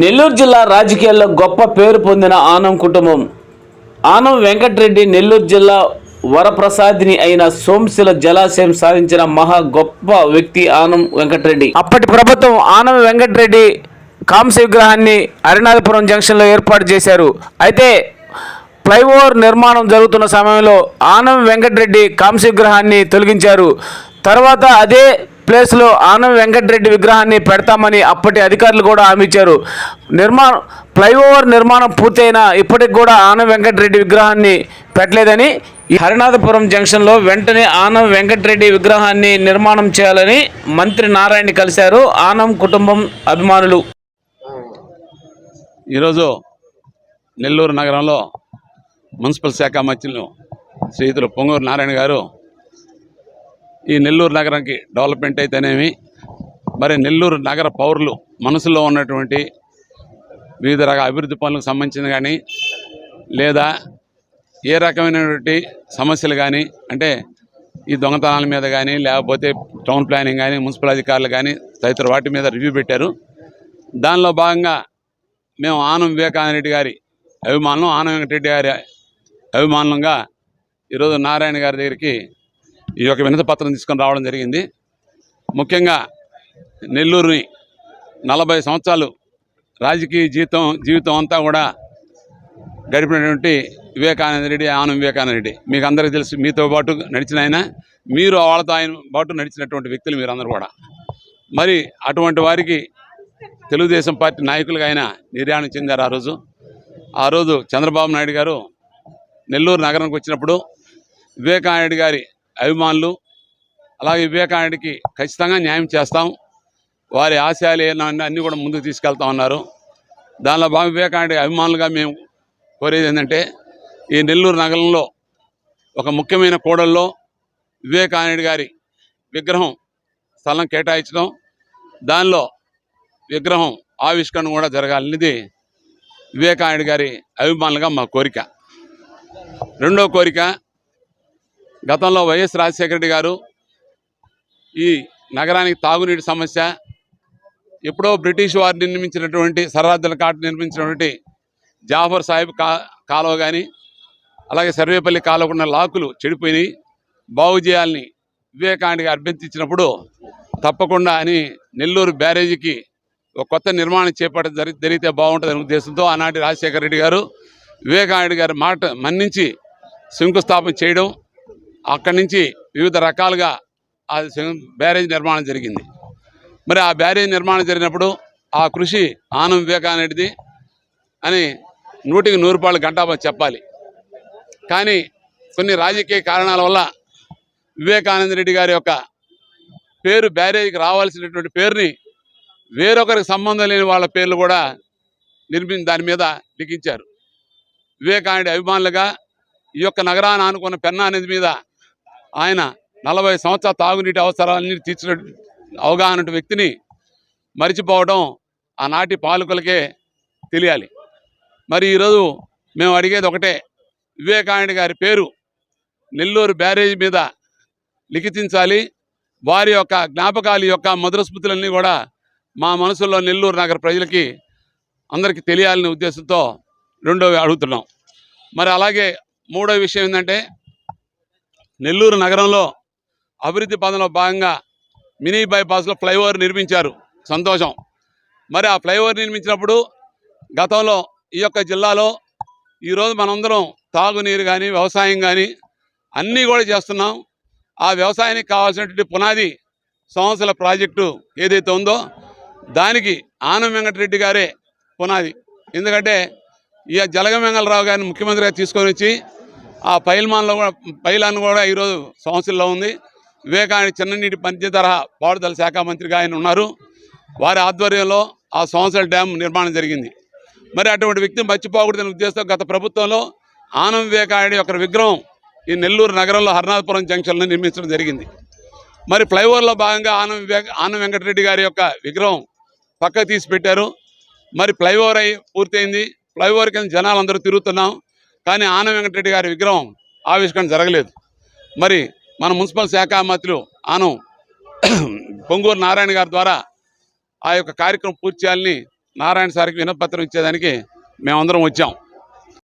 నెల్లూరు జిల్లా రాజకీయాల్లో గొప్ప పేరు పొందిన ఆనం కుటుంబం. ఆనం వెంకటరెడ్డి నెల్లూరు జిల్లా వరప్రసాదిని అయిన సోంశిల జలాశయం సాధించిన మహా గొప్ప వ్యక్తి ఆనం వెంకటరెడ్డి. అప్పటి ప్రభుత్వం ఆనం వెంకటరెడ్డి కాంస్య విగ్రహాన్ని అరినాథపురం జంక్షన్లో ఏర్పాటు చేశారు. అయితే ఫ్లైఓవర్ నిర్మాణం జరుగుతున్న సమయంలో ఆనం వెంకటరెడ్డి కాంస్య విగ్రహాన్ని తొలగించారు. తర్వాత అదే ప్లేస్లో ఆనం వెంకటరెడ్డి విగ్రహాన్ని పెడతామని అప్పటి అధికారులు కూడా హామీ ఇచ్చారు. నిర్మాణం ఫ్లైఓవర్ నిర్మాణం పూర్తయినా ఇప్పటికి కూడా ఆనం వెంకటరెడ్డి విగ్రహాన్ని పెట్టలేదని ఈ హరినాథపురం జంక్షన్లో వెంటనే ఆనం వెంకటరెడ్డి విగ్రహాన్ని నిర్మాణం చేయాలని మంత్రి నారాయణ కలిశారు. ఆనం కుటుంబం అభిమానులు. ఈరోజు నెల్లూరు నగరంలో మున్సిపల్ శాఖ మంత్రులు శ్రీయుతులు పొంగూరు నారాయణ గారు ఈ నెల్లూరు నగరానికి డెవలప్మెంట్ అయితేనేమి మరి నెల్లూరు నగర పౌరులు మనసులో ఉన్నటువంటి వివిధ రకాల అభివృద్ధి పనులకు సంబంధించిన కానీ లేదా ఏ రకమైనటువంటి సమస్యలు కానీ అంటే ఈ దొంగతనాల మీద కానీ లేకపోతే టౌన్ ప్లానింగ్ కానీ మున్సిపల్ అధికారులు కానీ తదితర వాటి మీద రివ్యూ పెట్టారు. దానిలో భాగంగా మేము ఆనం వివేకానంద రెడ్డి గారి అభిమానులు ఆనం వెంకటరెడ్డి గారి అభిమానులుగా ఈరోజు నారాయణ గారి దగ్గరికి ఈ యొక్క వినతి పత్రం తీసుకొని రావడం జరిగింది. ముఖ్యంగా నెల్లూరుని నలభై సంవత్సరాలు రాజకీయ జీవితం జీవితం అంతా కూడా గడిపినటువంటి వివేకానంద రెడ్డి ఆనం వివేకానంద రెడ్డి. మీకు అందరికీ తెలుసు మీతో పాటు నడిచిన ఆయన మీరు వాళ్ళతో ఆయన పాటు నడిచినటువంటి వ్యక్తులు మీరందరూ కూడా. మరి అటువంటి వారికి తెలుగుదేశం పార్టీ నాయకులుగా ఆయన నిర్యాణం చెందారు ఆ రోజు. ఆ రోజు చంద్రబాబు నాయుడు గారు నెల్లూరు నగరానికి వచ్చినప్పుడు వివేకానంద గారి అభిమానులు అలాగే వివేకానందకి ఖచ్చితంగా న్యాయం చేస్తాం. వారి ఆశయాలు ఏమన్నా అన్నీ కూడా ముందుకు తీసుకెళ్తా ఉన్నారు. దానిలో భాగం వివేకానంద అభిమానులుగా మేము కోరేది ఏంటంటే ఈ నెల్లూరు నగరంలో ఒక ముఖ్యమైన కూడల్లో వివేకానంద గారి విగ్రహం స్థలం కేటాయించడం దానిలో విగ్రహం ఆవిష్కరణ కూడా జరగాలనేది వివేకానంద గారి అభిమానులుగా మా కోరిక. రెండో కోరిక గతంలో వైఎస్ రాజశేఖర రెడ్డి గారు ఈ నగరానికి తాగునీటి సమస్య ఎప్పుడో బ్రిటిష్ వారు నిర్మించినటువంటి సరహద్దుల కాటు నిర్మించినటువంటి జాఫర్ సాహిబ్ కా కాలువ కానీ అలాగే సర్వేపల్లి కాలువకున్న లాకులు చెడిపోయినాయి. బాగు చేయాలని గారు అభ్యర్థించినప్పుడు తప్పకుండా అని నెల్లూరు బ్యారేజీకి ఒక కొత్త నిర్మాణం చేపట్టడం జరి జరిగితే బాగుంటుందనే ఉద్దేశంతో ఆనాటి రాజశేఖర రెడ్డి గారు వివేకానంద గారి మాట మన్నించి శంకుస్థాపన చేయడం అక్కడి నుంచి వివిధ రకాలుగా ఆ బ్యారేజ్ నిర్మాణం జరిగింది. మరి ఆ బ్యారేజ్ నిర్మాణం జరిగినప్పుడు ఆ కృషి ఆనం వివేకానందది అని నూటికి నూరు రూపాయలు గంటాబా చెప్పాలి. కానీ కొన్ని రాజకీయ కారణాల వల్ల వివేకానంద రెడ్డి గారి యొక్క పేరు బ్యారేజ్కి రావాల్సినటువంటి పేరుని వేరొకరికి సంబంధం లేని వాళ్ళ పేర్లు కూడా నిర్మి దాని మీద లిఖించారు. వివేకానంద అభిమానులుగా ఈ యొక్క నగరాన్ని ఆనుకున్న పెన్నా నది మీద ఆయన నలభై సంవత్సరాల తాగునీటి అవసరాలన్నీ తీర్చిన అవగాహన వ్యక్తిని మరిచిపోవడం ఆనాటి పాలకులకే తెలియాలి. మరి ఈరోజు మేము అడిగేది ఒకటే వివేకానంద గారి పేరు నెల్లూరు బ్యారేజ్ మీద లిఖించాలి వారి యొక్క జ్ఞాపకాలు యొక్క మధుర స్మృతులన్నీ కూడా మా మనసులో నెల్లూరు నగర ప్రజలకి అందరికీ తెలియాలనే ఉద్దేశంతో రెండో అడుగుతున్నాం. మరి అలాగే మూడో విషయం ఏంటంటే నెల్లూరు నగరంలో అభివృద్ధి పదంలో భాగంగా మినీ బైపాస్లో ఫ్లైఓవర్ నిర్మించారు. సంతోషం. మరి ఆ ఫ్లైఓవర్ నిర్మించినప్పుడు గతంలో ఈ యొక్క జిల్లాలో ఈరోజు మనందరం తాగునీరు కానీ వ్యవసాయం కానీ అన్నీ కూడా చేస్తున్నాం. ఆ వ్యవసాయానికి కావాల్సినటువంటి పునాది సంవత్సరాల ప్రాజెక్టు ఏదైతే ఉందో దానికి ఆనం వెంకటరెడ్డి గారే పునాది. ఎందుకంటే ఈ జలగం వెంగళరావు గారిని ముఖ్యమంత్రిగా తీసుకొని వచ్చి ఆ పైల్మాన్లో కూడా పైలాన్ కూడా ఈరోజు సంవత్సరంలో ఉంది. వివేకానంద చిన్ననీటి పంచాయతీ తరహా పారుదల శాఖ మంత్రిగా ఆయన ఉన్నారు. వారి ఆధ్వర్యంలో ఆ సంవత్సరాల డ్యామ్ నిర్మాణం జరిగింది. మరి అటువంటి వ్యక్తిని మర్చిపోకూడదనే ఉద్దేశంతో గత ప్రభుత్వంలో ఆనం వివేకానంద యొక్క విగ్రహం ఈ నెల్లూరు నగరంలో హర్నాథపురం జంక్షన్లో నిర్మించడం జరిగింది. మరి ఫ్లైఓవర్లో భాగంగా ఆనం వివేక ఆనం వెంకటరెడ్డి గారి యొక్క విగ్రహం పక్క తీసి పెట్టారు మరి ఫ్లైఓవర్ అయి పూర్తయింది. ఫ్లైఓవర్ కింద జనాలందరూ తిరుగుతున్నాం. కానీ ఆన వెంకటరెడ్డి గారి విగ్రహం ఆవిష్కరణ జరగలేదు. మరి మన మున్సిపల్ శాఖ మంత్రులు ఆనం పొంగూరు నారాయణ గారి ద్వారా ఆ యొక్క కార్యక్రమం పూర్తి చేయాలని నారాయణ సార్కి వినపత్రం ఇచ్చేదానికి మేమందరం వచ్చాం.